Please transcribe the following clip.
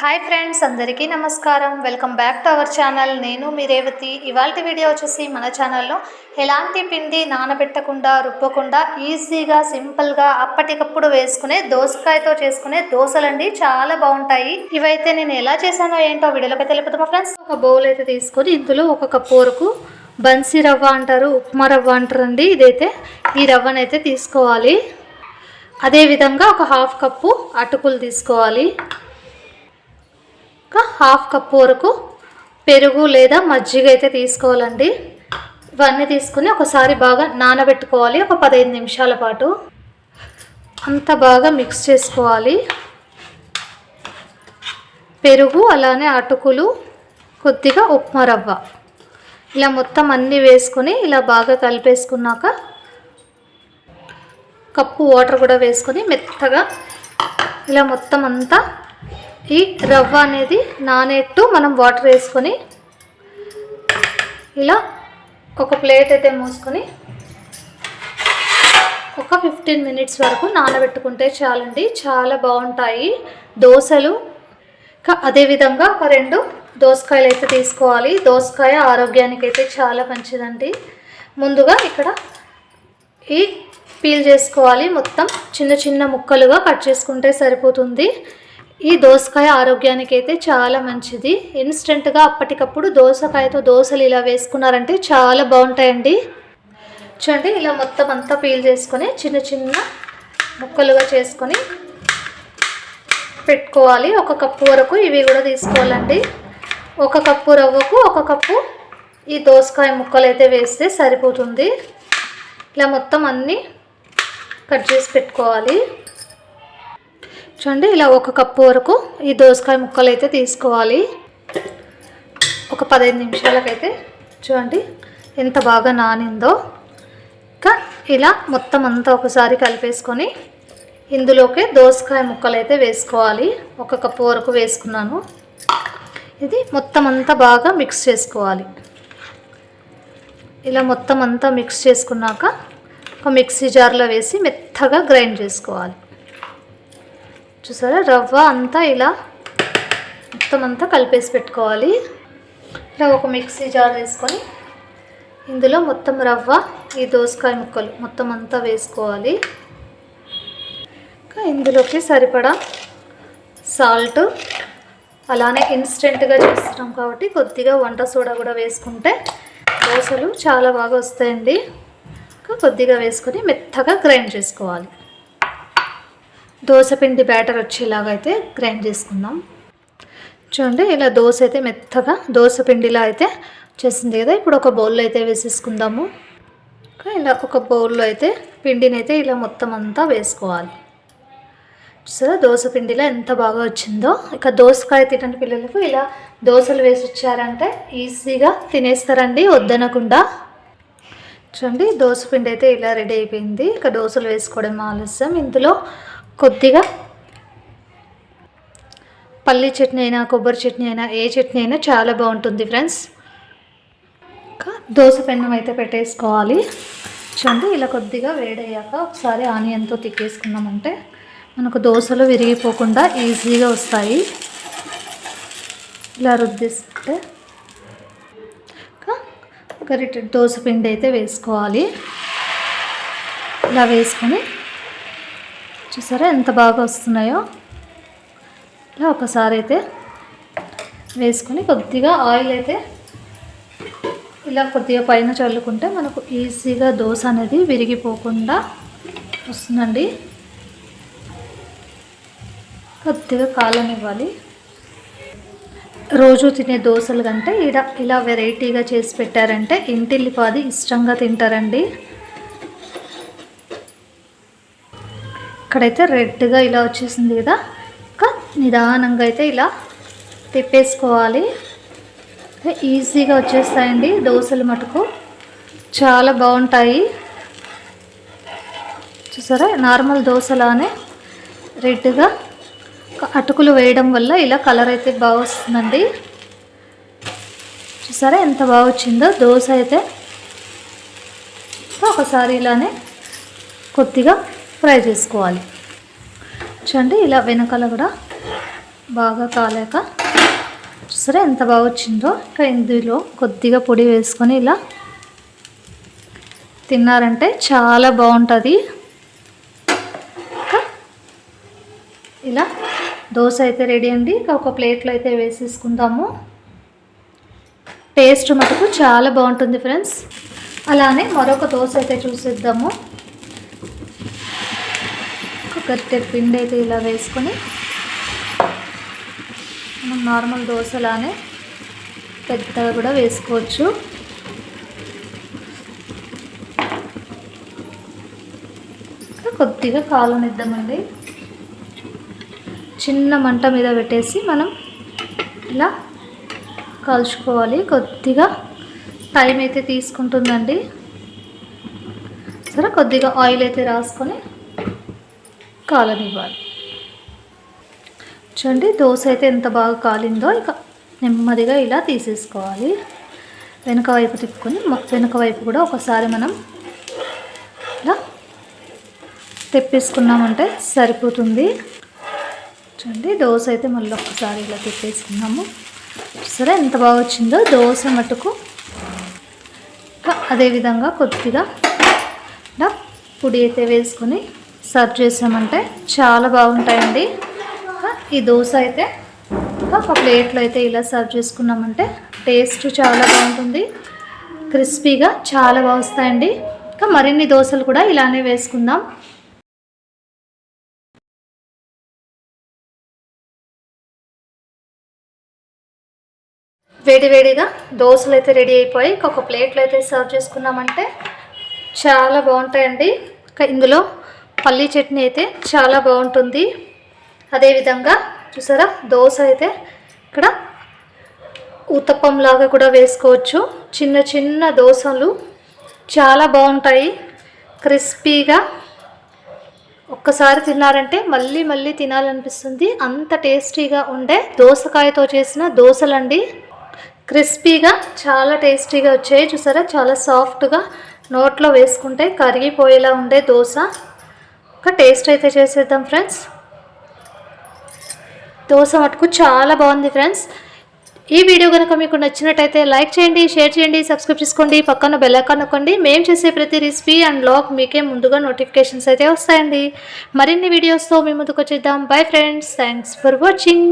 Hi friends అందరికీ నమస్కారం. Welcome back to our channel నేను మీ రేవతి. ఇవాళ వీడియో వచ్చేసి మన ఛానల్లో ఎలాంటి పిండి నానబెట్టకుండా రుబ్బకుండా ఈజీగా సింపుల్గా అప్పటికప్పుడు వేసుకునే దోసకాయతో చేసుకునే దోశలండి చాలా బాగుంటాయి. ఇవైతే నేను ఎలా చేశానో ఏంటో వీడియోలోకి తెలుపుతామా ఫ్రెండ్స్ ఒక బౌల్ అయితే తీసుకొని ఇందులో ఒక కప్పు వరకు బన్సీ రవ్వ అంటారు ఉప్మా రవ్వ అంటారండి. ఇదైతే ఈ రవ్వనైతే తీసుకోవాలి. అదేవిధంగా ఒక హాఫ్ కప్పు అటుకులు తీసుకోవాలి. ఒక హాఫ్ కప్ వరకు పెరుగు లేదా మజ్జిగ అయితే తీసుకోవాలండి. ఇవన్నీ తీసుకుని ఒకసారి బాగా నానబెట్టుకోవాలి. ఒక పదహైదు నిమిషాల పాటు అంత బాగా మిక్స్ చేసుకోవాలి. పెరుగు అలానే అటుకులు కొద్దిగా ఉప్మా రవ్వ. ఇలా మొత్తం అన్నీ వేసుకొని ఇలా బాగా కలిపేసుకున్నాక కప్పు వాటర్ కూడా వేసుకొని మెత్తగా ఇలా మొత్తం అంతా ఈ రవ్వ అనేది నానేట్టు మనం వాటర్ వేసుకొని ఇలా ఒక ప్లేట్ అయితే మూసుకొని ఒక ఫిఫ్టీన్ మినిట్స్ వరకు నానబెట్టుకుంటే చాలండి. చాలా బాగుంటాయి. దోశలు అదేవిధంగా ఒక రెండు దోసకాయలు అయితే తీసుకోవాలి. దోసకాయ ఆరోగ్యానికి అయితే చాలా మంచిదండి. ముందుగా ఇక్కడ ఈ పీల్ చేసుకోవాలి. మొత్తం చిన్న చిన్న ముక్కలుగా కట్ చేసుకుంటే సరిపోతుంది. ఈ దోసకాయ ఆరోగ్యానికి అయితే చాలా మంచిది. ఇన్స్టెంట్గా అప్పటికప్పుడు దోసకాయతో దోశలు ఇలా వేసుకున్నారంటే చాలా బాగుంటాయండి. చూడండి ఇలా మొత్తం అంతా పీల్ చేసుకొని చిన్న చిన్న ముక్కలుగా చేసుకొని పెట్టుకోవాలి. ఒక కప్పు వరకు ఇవి కూడా తీసుకోవాలండి. ఒక కప్పు రవ్వకు ఒక కప్పు ఈ దోసకాయ ముక్కలు అయితే వేస్తే సరిపోతుంది. ఇలా మొత్తం అన్నీ కట్ చేసి పెట్టుకోవాలి. చూడండి ఇలా ఒక కప్పు వరకు ఈ దోసకాయ ముక్కలు అయితే తీసుకోవాలి. ఒక పదహైదు నిమిషాలకైతే చూడండి ఎంత బాగా నానిందో. ఇంకా ఇలా మొత్తం అంతా ఒకసారి కలిపేసుకొని ఇందులోకి దోసకాయ ముక్కలు అయితే వేసుకోవాలి. ఒక కప్పు వరకు వేసుకున్నాను. ఇది మొత్తం అంతా బాగా మిక్స్ చేసుకోవాలి. ఇలా మొత్తం అంతా మిక్స్ చేసుకున్నాక ఒక మిక్సీ జార్లో వేసి మెత్తగా గ్రైండ్ చేసుకోవాలి. చూసారా? రవ్వ అంతా ఇలా మొత్తం అంతా కలిపేసి పెట్టుకోవాలి. ఇలా ఒక మిక్సీ జార్ వేసుకొని ఇందులో మొత్తం రవ్వ ఈ దోసకాయ ముక్కలు మొత్తం అంతా వేసుకోవాలి. ఇంకా ఇందులోకి సరిపడా సాల్ట్ అలానే ఇన్స్టెంట్గా చేస్తున్నాం కాబట్టి కొద్దిగా వంట సోడా కూడా వేసుకుంటే దోశలు చాలా బాగా వస్తాయండి. ఇంకా కొద్దిగా వేసుకొని మెత్తగా గ్రైండ్ చేసుకోవాలి. దోశపిండి బ్యాటర్ వచ్చేలాగా అయితే గ్రైండ్ చేసుకుందాం. చూడండి ఇలా దోశ అయితే మెత్తగా దోశపిండిలా అయితే చేసింది కదా. ఇప్పుడు ఒక బౌల్లో అయితే వేసేసుకుందాము. ఇలా ఒక బౌల్లో అయితే పిండిని అయితే ఇలా మొత్తం అంతా వేసుకోవాలి. సరే దోశ పిండిలో ఎంత బాగా వచ్చిందో. ఇక దోసకాయ తినని పిల్లలకు ఇలా దోశలు వేసి వచ్చారంటే ఈజీగా తినేస్తారండి వద్దనకుండా. చూడండి దోశ పిండి అయితే ఇలా రెడీ అయిపోయింది. ఇక దోశలు వేసుకోవడం ఆలస్యం. ఇందులో కొద్దిగా పల్లి చట్నీ అయినా కొబ్బరి చట్నీ అయినా ఏ చట్నీ అయినా చాలా బాగుంటుంది ఫ్రెండ్స్. ఇంకా దోశ పెన్నం అయితే పెట్టేసుకోవాలి. చూడండి ఇలా కొద్దిగా వేడయ్యాక ఒకసారి ఆనియన్తో తిక్కేసుకున్నామంటే మనకు దోశలు విరిగిపోకుండా ఈజీగా వస్తాయి. ఇలా రుద్దిస్తే ఇంకా గరిటె దోశ పిండి అయితే వేసుకోవాలి. ఇలా వేసుకొని చూసారా ఎంత బాగా వస్తున్నాయో? ఇలా ఒకసారి అయితే వేసుకొని కొద్దిగా ఆయిల్ అయితే ఇలా కొద్దిగా పైన చల్లుకుంటే మనకు ఈజీగా దోశ అనేది విరిగిపోకుండా వస్తుందండి. కొద్దిగా కాలనివ్వాలి. రోజు తినే దోశలు కంటే ఇలా ఇలా వెరైటీగా చేసి పెట్టారంటే ఇంటిల్లిపాది ఇష్టంగా తింటారండి. ఇక్కడైతే రెడ్గా ఇలా వచ్చేసింది కదా. ఇంకా నిదానంగా అయితే ఇలా తిప్పేసుకోవాలి. ఈజీగా వచ్చేస్తాయండి దోశలు మటుకు. చాలా బాగుంటాయి. చూసారా? నార్మల్ దోశలానే రెడ్గా అటుకులు వేయడం వల్ల ఇలా కలర్ అయితే బాగా వస్తుందండి. చూసారా ఎంత బాగా వచ్చిందో? దోశ అయితే. ఒకసారి ఇలానే కొద్దిగా ఫ్రై చేసుకోవాలి. చూడండి ఇలా వెనకాల కూడా బాగా కాలేక సరే ఎంత బాగా వచ్చిందో? ఇంకా ఇందులో కొద్దిగా పొడి వేసుకొని ఇలా తిన్నారంటే చాలా బాగుంటుంది. ఇలా దోశ అయితే రెడీ అండి. ఇంకా ఒక ప్లేట్లో అయితే వేసేసుకుందాము. టేస్ట్ మటుకు చాలా బాగుంటుంది ఫ్రెండ్స్. అలానే మరొక దోశ అయితే చూసేద్దాము. ఒక పిండి అయితే ఇలా వేసుకొని మనం నార్మల్ దోశలానే పెద్దగా కూడా వేసుకోవచ్చు. కొద్దిగా కాలనిద్దామండి. చిన్న మంట మీద పెట్టేసి మనం ఇలా కాల్చుకోవాలి. కొద్దిగా టైం అయితే తీసుకుంటుందండి. సరే కొద్దిగా ఆయిల్ అయితే రాసుకొని కాలనివ్వాలి. చూడండి దోశ అయితే ఎంత బాగా కాలిందో ఇక నెమ్మదిగా ఇలా తీసేసుకోవాలి. వెనక వైపు తిప్పుకొని మ- వెనక వైపు కూడా ఒకసారి మనం ఇలా తెప్పేసుకున్నామంటే సరిపోతుంది. చూడండి దోశ అయితే మళ్ళీ ఒక్కసారి ఇలా తిప్పేసుకున్నాము. సరే ఎంత బాగా వచ్చిందో దోశ మటుకు అదేవిధంగా కొద్దిగా ఇలా పొడి అయితే వేసుకొని సర్వ్ చేసామంటే చాలా బాగుంటాయండి. ఈ దోశ అయితే ఒక ప్లేట్లో అయితే ఇలా సర్వ్ చేసుకున్నామంటే టేస్ట్ చాలా బాగుంటుంది. క్రిస్పీగా చాలా బాగా వస్తాయండి. ఇంకా మరిన్ని దోశలు కూడా ఇలానే వేసుకుందాం. వేడివేడిగా దోశలు అయితే రెడీ అయిపోయి ఒక ప్లేట్లో అయితే సర్వ్ చేసుకున్నామంటే చాలా బాగుంటాయండి. ఇందులో పల్లీ చట్నీ అయితే చాలా బాగుంటుంది. అదేవిధంగా చూసారా? దోశ అయితే ఇక్కడ ఉత్తప్పం లాగా కూడా వేసుకోవచ్చు. చిన్న చిన్న దోశలు చాలా బాగుంటాయి. క్రిస్పీగా ఒక్కసారి తిన్నారంటే మళ్ళీ మళ్ళీ తినాలనిపిస్తుంది. అంత టేస్టీగా ఉండే దోసకాయతో చేసిన దోశలండి. క్రిస్పీగా చాలా టేస్టీగా వచ్చాయి. చూసారా? చాలా సాఫ్ట్గా నోట్లో వేసుకుంటే కరిగిపోయేలా ఉండే దోశ. ఒక టేస్ట్ అయితే చేసేద్దాం ఫ్రెండ్స్. దోశ మటుకు చాలా బాగుంది ఫ్రెండ్స్. ఈ వీడియో కనుక మీకు నచ్చినట్టయితే లైక్ చేయండి షేర్ చేయండి సబ్స్క్రైబ్ చేసుకోండి పక్కన బెల్ నొక్కండి. మేము చేసే ప్రతి రెసిపీ అండ్ లాగ్ మీకే ముందుగా నోటిఫికేషన్స్ అయితే వస్తాయండి. మరిన్ని వీడియోస్తో మీ ముందుకు వచ్చేద్దాం. Bye friends thanks for watching